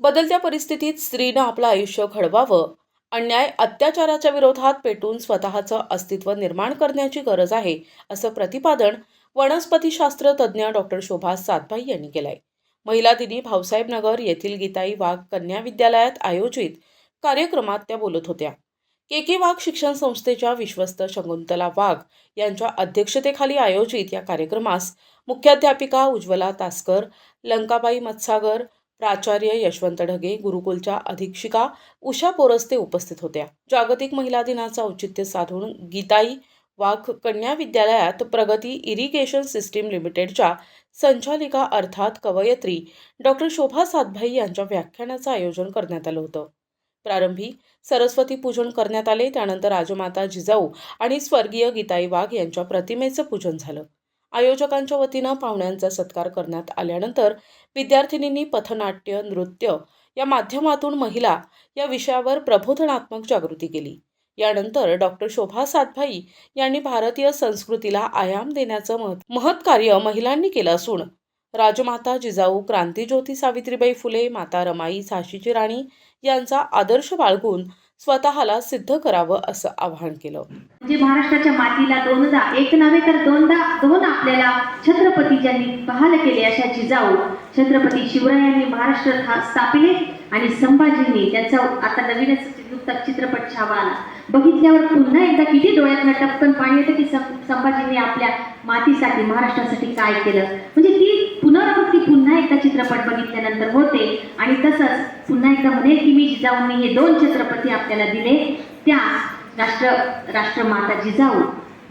बदलत्या परिस्थितीत स्त्रीनं आपलं आयुष्य घडवावं. अन्याय अत्याचाराच्या विरोधात पेटून स्वतःचं अस्तित्व निर्माण करण्याची गरज आहे असं प्रतिपादन वनस्पतीशास्त्र तज्ज्ञ डॉक्टर शोभा सातभाई यांनी केलंय. महिला दिनी भाऊसाहेब नगर येथील गीताई वाघ कन्या विद्यालयात आयोजित कार्यक्रमात त्या बोलत होत्या. के के वाघ शिक्षण संस्थेच्या विश्वस्त शकुंतला वाघ यांच्या अध्यक्षतेखाली आयोजित या कार्यक्रमास मुख्याध्यापिका उज्ज्वला तासकर लंकाबाई मत्सागर प्राचार्य यशवंत ढगे गुरुकुलच्या अधीक्षिका उषा पोरस्ते उपस्थित होत्या. जागतिक महिला दिनाचं औचित्य साधून गीताई वाघ कन्या विद्यालयात प्रगती इरिगेशन सिस्टीम लिमिटेडच्या संचालिका अर्थात कवयत्री डॉक्टर शोभा सातभाई यांच्या व्याख्यानाचं आयोजन करण्यात आलं होतं. प्रारंभी सरस्वती पूजन करण्यात आले त्यानंतर राजमाता जिजाऊ आणि स्वर्गीय गीताई वाघ यांच्या प्रतिमेचं पूजन झालं. आयोजकांच्या वतीनं पाहुण्यांचा सत्कार करण्यात आल्यानंतर विद्यार्थिनींनी पथनाट्य नृत्य या माध्यमातून महिला या विषयावर प्रबोधनात्मक जागृती केली. यानंतर डॉक्टर शोभा सातभाई यांनी भारतीय संस्कृतीला आयाम देण्याचं महत् महत् कार्य महिलांनी केलं असून राजमाता जिजाऊ क्रांतीज्योती सावित्रीबाई फुले माता रमाई झाशीची राणी यांचा आदर्श बाळगून स्वतःला सिद्ध करावं असं आवाहन केलं. म्हणजे महाराष्ट्राच्या मातीला दोनदा एक नव्हे तर दोनदा दोन आपल्याला छत्रपती ज्यांनी बहाल केले अशा जिजाऊ छत्रपती शिवरायांनी महाराष्ट्र स्थापिले आणि संभाजींनी त्यांचा आता नवीनच नुकताच चित्रपट छावा आला. बघितल्यावर पुन्हा एकदा किती डोळ्यातनं टपकन पाणी येतं की संभाजींनी आपल्या मातीसाठी महाराष्ट्रासाठी काय केलं? म्हणजे पुनरावृत्ती पुन्हा एकदा चित्रपट बघितल्यानंतर होते. आणि तसंच पुन्हा एकदा म्हणे की मी जिजाऊंनी हे दोन छत्रपती आपल्याला दिले. त्या राष्ट्र राष्ट्रमाता जिजाऊ.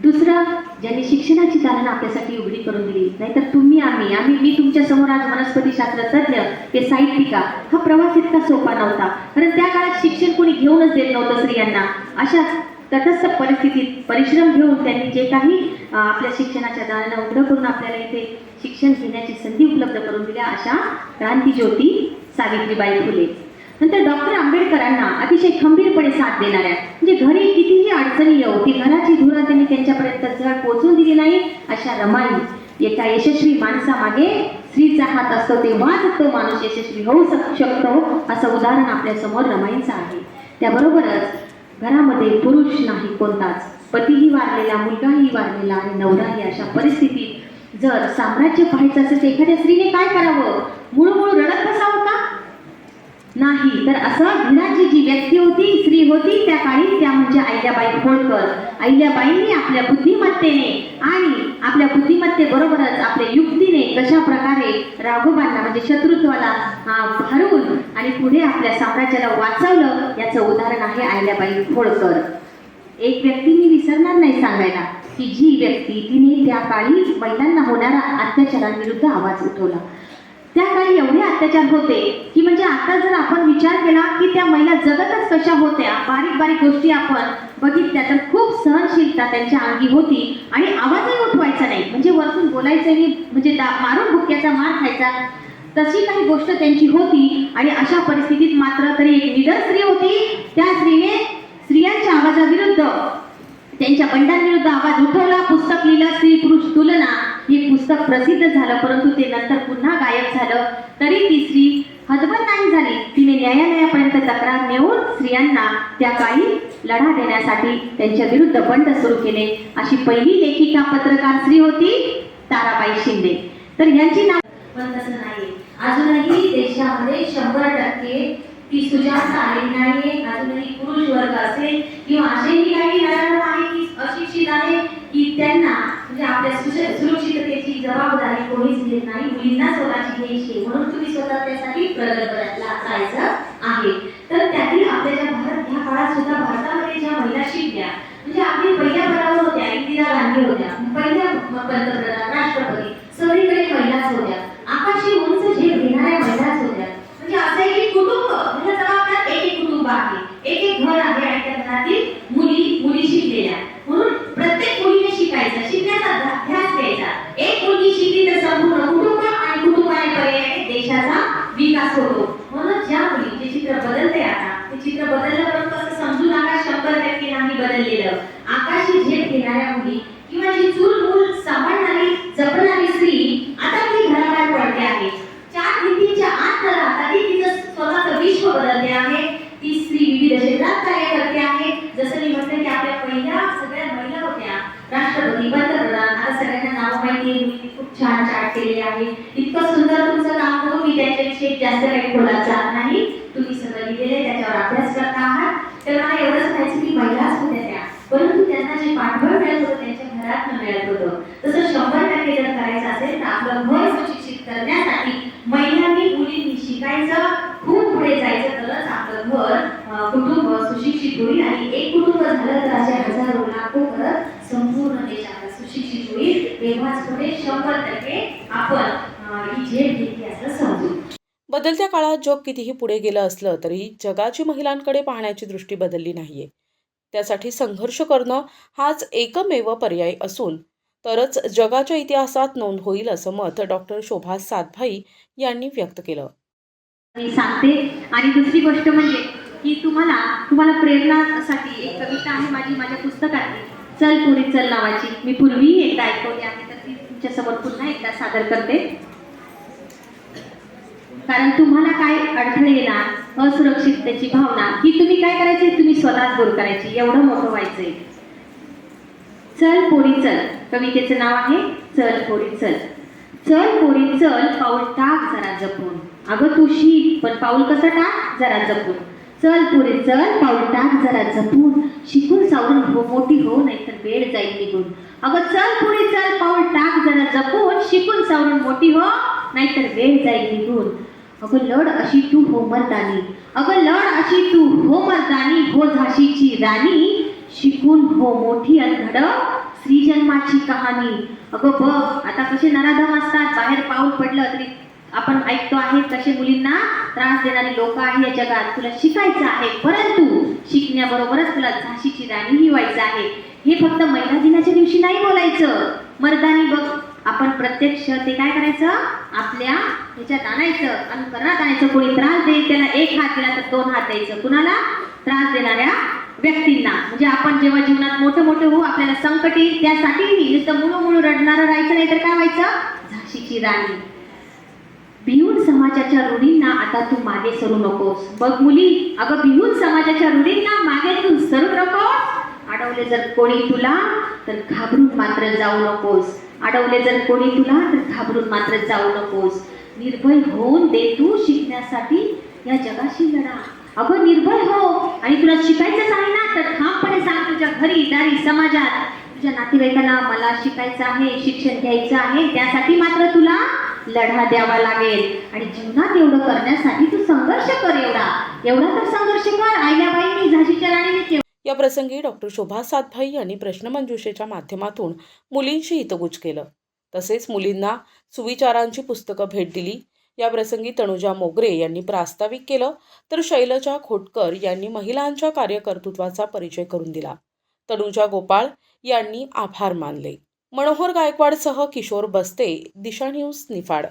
दुसरं ज्यांनी शिक्षणाची दालनं आपल्यासाठी उघडी करून दिली. नाहीतर तुम्ही आम्ही आम्ही मी तुमच्यासमोर आज वनस्पती शास्त्रतज्ञ ते साहित्यिका. हा प्रवास इतका सोपा नव्हता. कारण त्या काळात शिक्षण कोणी घेऊनच देत नव्हतं स्त्रियांना. अशाच तटस्थ परिस्थितीत परिश्रम घेऊन त्यांनी जे काही आपल्या शिक्षणाच्या दालनं उघडं करून आपल्याला इथे शिक्षण घेण्याची संधी उपलब्ध करून दिल्या अशा क्रांतीज्योती सावित्रीबाई फुले. नंतर डॉक्टर आंबेडकरांना अतिशय खंबीरपणे साथ देणाऱ्या म्हणजे घरी कितीही अडचणी येऊ ती घराची धुरा त्यांनी त्यांच्यापर्यंत जळ पोहोचून दिली नाही अशा रमाई एका यशस्वी माणसामागे स्त्रीचा हात असतो तेव्हाच तो माणूस यशस्वी होऊ शक- शकतो असं उदाहरण आपल्यासमोर रमाईंचं आहे. त्याबरोबरच घरामध्ये पुरुष नाही कोणताच. पतीही वारलेला मुलगाही वारलेला आणि नवराही अशा परिस्थितीत जर साम्राज्य पाहायचं असेल तर एखाद्या स्त्रीने काय करावं? मूळ रडत बसावं का? नाही तर असं घराची जी व्यक्ती होती स्त्री होती त्या काळी त्या म्हणजे अहिल्याबाई होळकर. अहिल्याबाईंनी आपल्या बुद्धिमत्तेने आणि आपल्या बुद्धिमत्तेबरोबरच आपल्या युक्तीने कशा प्रकारे राघोबांना म्हणजे शत्रुत्वाला हरवून आणि पुढे आपल्या साम्राज्याला वाचवलं याचं उदाहरण आहे अहिल्याबाई होळकर. एक व्यक्ती मी विसरणार नाही सांगायला. की जी व्यक्ती तिने त्या काळी महिलांना होणाऱ्या अत्याचारांविरुद्ध आवाज उठवला. त्या काळी एवढे अत्याचार होते की म्हणजे आता जर आपण विचार केला की त्या महिला जगतच कशा होत्या बारीक बारीक गोष्टी आपण बघितल्या तर खूप सहनशीलता त्यांच्या अंगी होती आणि आवाजही उठवायचा नाही. म्हणजे वरतून बोलायचंही म्हणजे दा- मारून भुक्याचा मार खायचा तशी काही गोष्ट त्यांची होती आणि अशा परिस्थितीत मात्र तरी एक निडर स्त्री होती. त्या स्त्रीने स्त्रियांच्या आवाजाविरुद्ध त्यांच्या बंडांविरुद्ध आवाज उठवला पुस्तक लिहिलं स्त्री पुरुष तुलना. हे पुस्तक प्रसिद्ध झालं परंतु ते नंतर पुन्हा गायब झालं. तरी ती स्त्री हतबल नाही झाली. तिने न्यायालयापर्यंत तक्रार नेऊन स्त्रियांना त्या काळी लढा देण्यासाठी त्यांच्या विरुद्ध बंड सुरू केले. अशी पहिली लेखिका पत्रकार स्त्री होती ताराबाई शिंदे. तर यांची नाव नाही. अजूनही देशामध्ये शंभर टक्के ती सुजात आलेली नाहीये. अजूनही पुरुष वर्ग असेल किंवा असेही काही लढा आहे अशिक्षित आहे की त्यांना म्हणजे आपल्या सुरक्षिततेची जबाबदारी कोणीच घेत नाही. मुलींना स्वतःची घ्यायची म्हणून तुम्ही स्वतः त्यासाठी प्रगल्भला जायचं आहे. तर त्यातील आपल्या ज्या भारत ह्या काळात सुद्धा भारतामध्ये ज्या महिला शिकल्या म्हणजे आपली पहिल्या पदावर होत्या इंदिरा गांधी होत्या पहिल्या पंतप्रधान राष्ट्रपती सगळीकडे महिलाच होत्या आकाशी उंच झेप घेणाऱ्या महिलाच होत्या म्हणजे असं एक एक कुटुंब म्हणजे जबाबदार एक एक कुटुंब आहे एक एक घर आहे आणि त्या घरातील मुली मुली शिकलेल्या म्हणून प्रत्येक मुलीने शिकायचं शिकण्याचा ध्या- ध्यास द्यायचा एक मुलगी शिकली तर संपूर्ण कुटुंब आणि कुटुंबाने पर्यायाने देशाचा विकास होतो म्हणून ज्या मुली जे चित्र बदलते आता ते चित्र बदललं परंतु असं समजू नका शंभर टक्के नाही बदललेलं आकाशी झेप घेणाऱ्या मुली किंवा जी चूल मूल सांभाळणारी जपणारी स्त्री आता ती घराबाहेर केलेले आहे. इतकं सुंदर तुमचं काम करून मी त्याच्याविषयी जास्त काही बोलायचं नाही. तुम्ही सगळं लिहिलेलं त्याच्यावर अभ्यास करता आहात. तर मला एवढंच म्हणायचं की महिलाच होत्या त्या परंतु त्यांना जे पाठबळ मिळत होतं त्यांच्या घरात मिळत होतं. तसं शंभर टक्के जर करायचं असेल तर आपलं घर सुशिक्षित करण्यासाठी महिलांनी मुलींनी शिकायचं खूप पुढे जायचं तरच आपलं घर कुटुंब सुशिक्षित होईल. आणि एक कुटुंब झालं तर असे हजारो लाखो करत संपूर्ण देशाला सुशिक्षित तेव्हाच पुढे शंभर टक्के आपण अं, ही झेप घेतली असं समजू. बदलत्या काळात जग कितीही पुढे गेलं असलं तरी जगाची महिलांकडे पाहण्याची दृष्टी बदलली नाहीये. त्यासाठी संघर्ष करणं हाच एकमेव पर्याय असून तरच जगाच्या इतिहासात नोंद होईल असं मत डॉक्टर शोभा सातभाई यांनी व्यक्त केलं. मी सांगते आणि दुसरी गोष्ट म्हणजे की तुम्हाला तुम्हाला प्रेरणासाठी एक कविता आहे माझी माझ्या पुस्तकातली. चल पुरी चल नावाची. मी पूर्वीही एकदा ऐकवली आहे तर ती तुमच्यासमोर पुन्हा एकदा सादर करते. कारण तुम्हाला काय अडथळे येणार असुरक्षिततेची भावना ही तुम्ही काय करायची? तुम्ही स्वतःच दूर करायची. एवढं मोठं व्हायचंय. चल पोरी चल. कवितेचं नाव आहे चल पोरी चल. चल पोरी चल पाऊल टाक जरा जपून. अगं तुशी पण पाऊल कसं टाक? जरा जपून. चल पुरे चल पाऊल टाक जरा जपून. शिकून सावरून हो मोठी हो नाहीतर वेळ जाईल निघून. अगं चल पुरे चल पाऊल टाक जरा जपून. शिकून सावरून मोठी हो नाहीतर वेळ जाईल निघून. अगं लढ अशी तू हो मर्दानी. अगं लढ अशी तू हो मर्दानी. हो झाशीची राणी. शिकून हो मोठी अनघड श्रीजन्माची कहाणी. अगं बघ आता कसे नराधम असतात. बाहेर पाऊल पडलं तरी आपण ऐकतो आहे तसे मुलींना त्रास देणारी लोक आहे या जगात तुला शिकायचं आहे. परंतु शिकण्याबरोबरच तुला झाशीची राणीही व्हायचं आहे. हे फक्त महिला दिनाच्या दिवशी नाही बोलायचं. मर्दानी बघ आपण प्रत्यक्ष ते काय करायचं? आपल्या ह्याच्यात आणायचं अनुकरणात आणायचं. कोणी त्रास देईल त्याला एक हात दिला तर दोन हात द्यायचं. कुणाला? त्रास देणाऱ्या व्यक्तींना. म्हणजे आपण जेव्हा जीवनात मोठे मोठे होऊ आपल्याला संकट येईल त्यासाठी नुसतं मुळू मुळू रडणारं राहायचं नाही तर काय व्हायचं? झाशीची राणी. भिवून समाजाच्या रूढींना आता तू मागे सरू नकोस. बघ मुली अगं भिवून समाजाच्या रूढींना मागे तू सरू नकोस. अडवले जर कोणी तुला तर घाबरून मात्र जाऊ नकोस. अडवले जर कोणी तुला तर घाबरून मात्र जाऊ नकोस. निर्भय होऊन दे तू शिकण्यासाठी. या जगाशी लढा. अगं निर्भय हो. आणि तुला शिकायचंच आहे ना तर ठामपणे सांग तुझ्या घरी दारी समाजात. तुझ्या नातेवाईकांना मला शिकायचं आहे शिक्षण घ्यायचं आहे त्यासाठी मात्र तुला लढा द्यावा लागेल. आणि जीवनात एवढं करण्यासाठी तू संघर्ष कर एवढा. एवढा तर संघर्ष कर आयल्याबाईंनी झाशीच्या राणीने केवढा या प्रसंगी डॉक्टर शोभा सातभाई यांनी प्रश्नमंजुषेच्या माध्यमातून मुलींशी हितगुज केलं. तसेच मुलींना सुविचारांची पुस्तकं भेट दिली. या प्रसंगी तनुजा मोगरे यांनी प्रास्ताविक केलं तर शैलजा खोटकर यांनी महिलांच्या कार्यकर्तृत्वाचा परिचय करून दिला. तनुजा गोपाळ यांनी आभार मानले. मनोहर गायकवाडसह किशोर बस्ते दिशा न्यूज निफाड.